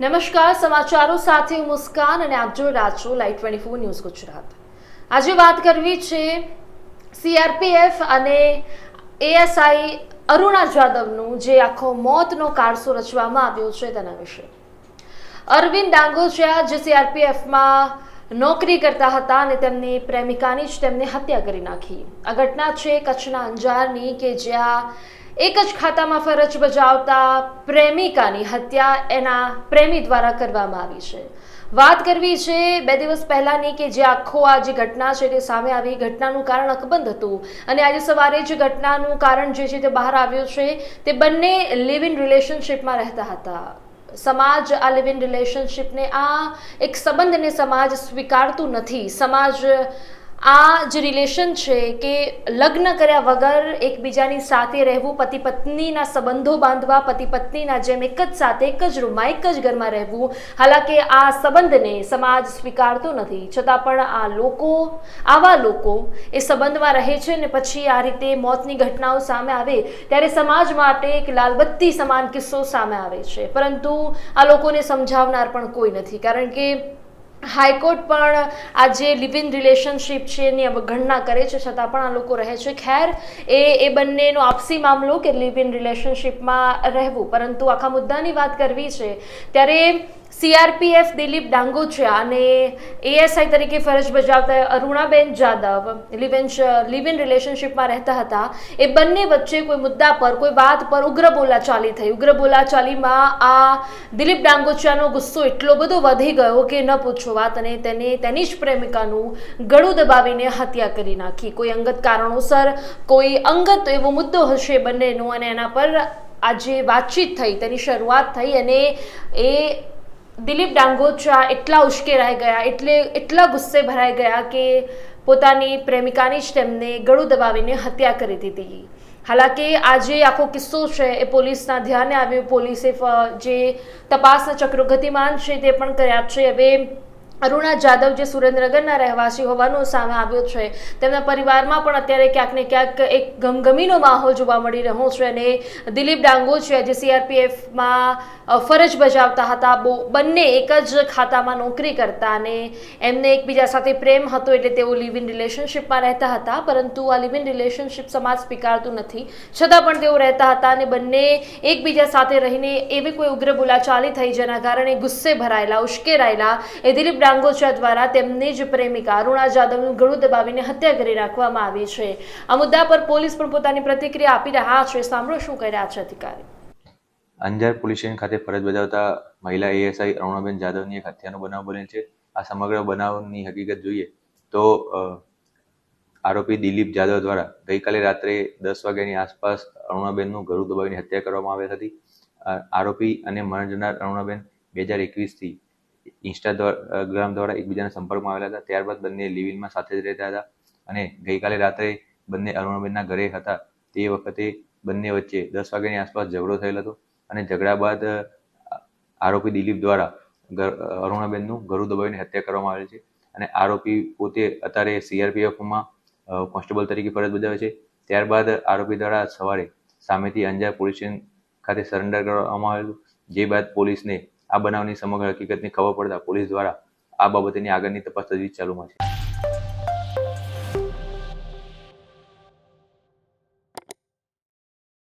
નમસ્કાર, સમાચારો સાથે મુસ્કાન અને આપ જોઈ રહ્યા છો live twenty four news Gujarat. આજે વાત કરવી છે સીઆરપીએફ અને એએસઆઈ અરુણા જાદવનું જે આખો મોતનો કારસો રચવામાં આવ્યો છે તેના વિશે. અરવિંદ ડાંગોચિયા જે સીઆરપીએફમાં નોકરી કરતા હતા અને તેમની પ્રેમિકાની જ તેમને હત્યા કરી નાખી. આ ઘટના છે કચ્છના અંજારની કે જ્યાં એક જ ખાતામાં ફરજ બજાવતા પ્રેમિકાની હત્યા એના પ્રેમી દ્વારા કરવામાં આવી છે. વાત કરવી છે બે દિવસ પહેલાની કે જે આખો આ જે ઘટના છે તે સામે આવી. ઘટનાનું કારણ અકબંધ હતું અને આજે સવારે જે ઘટનાનું કારણ જે છે તે બહાર આવ્યું છે તે બંને લિવ ઇન રિલેશનશિપમાં રહેતા હતા. સમાજ આ લિવ ઇન રિલેશનશિપને આ એક સંબંધને સમાજ સ્વીકારતું નથી. સમાજ આ જે રિલેશન છે કે લગ્ન કર્યા વગર એકબીજાની સાથે રહેવું, પતિ પત્નીના સંબંધો બાંધવા, પતિ પત્નીના જેમ એક જ સાથે, એક જ રૂમમાં એક જ ઘરમાં રહેવું. હાલાકે આ સંબંધને સમાજ સ્વીકારતો નથી. છતાં પણ આ લોકો, આવા લોકો એ સંબંધમાં રહે છે ને પછી આ રીતે મોતની ઘટનાઓ સામે આવે ત્યારે સમાજ માટે એક લાલબત્તી સમાન કિસ્સો સામે આવે છે. પરંતુ આ લોકોને સમજાવનાર પણ કોઈ નથી. કારણ કે હાઈકોર્ટ પણ આ જે લિવ ઇન રિલેશનશિપ છે એની અવગણના કરે છે, છતાં પણ આ લોકો રહે છે. ખેર, એ એ બંનેનો આપસી મામલો કે લિવ ઇન રિલેશનશિપમાં રહેવું. પરંતુ આખા મુદ્દાની વાત કરવી છે, ત્યારે સીઆરપીએફ દિલીપ ડાંગોચિયા અને એએસઆઈ તરીકે ફરજ બજાવતા Arunaben Jadav live in live in રિલેશનશિપમાં રહેતા હતા. એ બંને વચ્ચે કોઈ મુદ્દા પર, કોઈ વાત પર ઉગ્ર બોલાચાલી થઈ. ઉગ્ર બોલાચાલીમાં આ દિલીપ ડાંગોચિયાનો ગુસ્સો એટલો બધો વધી ગયો કે ન પૂછો વાત અને તેને તેની જ પ્રેમિકાનું ગળું દબાવીને હત્યા કરી નાખી. કોઈ અંગત કારણોસર, કોઈ અંગત એવો મુદ્દો હશે બંનેનો અને એના પર આજે વાતચીત થઈ, તેની શરૂઆત થઈ અને એ દિલીપ ડાંગોચા એટલા ઉશ્કેરાઈ ગયા, એટલે એટલા ગુસ્સે ભરાઈ ગયા કે પોતાની પ્રેમિકાની જ તેમને ગળું દબાવીને હત્યા કરી દીધી. હાલાકે આજે આખો કિસ્સો છે એ પોલીસના ધ્યાને આવ્યો. પોલીસે જે તપાસના ચક્રો ગતિમાન છે તે પણ કર્યા છે. હવે અરુણા જાદવ જે સુરેન્દ્રનગરના રહેવાસી હોવાનું સામે આવ્યો છે. તેમના પરિવારમાં પણ અત્યારે ક્યાંક ને ક્યાંક એક ગમગમીનો માહોલ જોવા મળી રહ્યો છે અને દિલીપ ડાંગો છે, જે સીઆરપીએફમાં ફરજ બજાવતા હતા. બહુ બંને એક જ ખાતામાં નોકરી કરતા અને એમને એકબીજા સાથે પ્રેમ હતો એટલે તેઓ લિવ ઇન રિલેશનશિપમાં રહેતા હતા. પરંતુ આ લિવ ઇન રિલેશનશિપ સમાજ સ્વીકારતું નથી. છતાં પણ તેઓ રહેતા હતા અને બંને એકબીજા સાથે રહીને એવી કોઈ ઉગ્ર બોલાચાલી થઈ જેના કારણે ગુસ્સે ભરાયેલા, ઉશ્કેરાયેલા એ દિલીપ ડાંગોચા દ્વારા તેમની જ પ્રેમિકા અરુણા જાદવનું ગળું દબાવીને હત્યા કરી રાખવામાં આવી છે. આ મુદ્દા પર પોલીસ પણ પોતાની પ્રતિક્રિયા આપી રહ્યા છે. સાંભળો શું કહી રહ્યા છે અધિકારી. અંજાર પોલીસ સ્ટેશન ખાતે ફરજ બજાવતા મહિલા એએસઆઈ અરુણાબેન જાદવની એક હત્યાનો બનાવ બનેલ છે. આ સમગ્ર બનાવની હકીકત જોઈએ તો આરોપી દિલીપ જાદવ દ્વારા ગઈકાલે રાત્રે દસ વાગ્યાની આસપાસ અરુણાબેનનું ગળું દબાવીને હત્યા કરવામાં આવેલ હતી. આરોપી અને મરણ જનાર અરુણાબેન બે હજાર એકવીસથી ઇન્સ્ટાગ્રામ દ્વારા એકબીજાના સંપર્કમાં આવેલા હતા. ત્યારબાદ બંને લિવિનમાં સાથે જ રહેતા હતા અને ગઈકાલે રાત્રે બંને અરુણાબેનના ઘરે હતા. તે વખતે બંને વચ્ચે દસ વાગ્યાની આસપાસ ઝઘડો થયેલ હતો અને ઝઘડા બાદ આરોપી દિલીપ દ્વારા અરુણાબેનનું ગળું દબાવીને હત્યા કરવામાં આવેલ છે અને આરોપી પોતે અત્યારે સીઆરપીએફમાં કોન્સ્ટેબલ તરીકે ફરજ બજાવે છે. ત્યારબાદ આરોપી દ્વારા સવારે સામેથી અંજાર પોલીસ સ્ટેશન ખાતે સરેન્ડર કરવામાં આવેલું. જે બાદ પોલીસને આ બનાવની સમગ્ર હકીકતની ખબર પડતા પોલીસ દ્વારા આ બાબતેની આગળની તપાસ તજવીજ ચાલુમાં છે.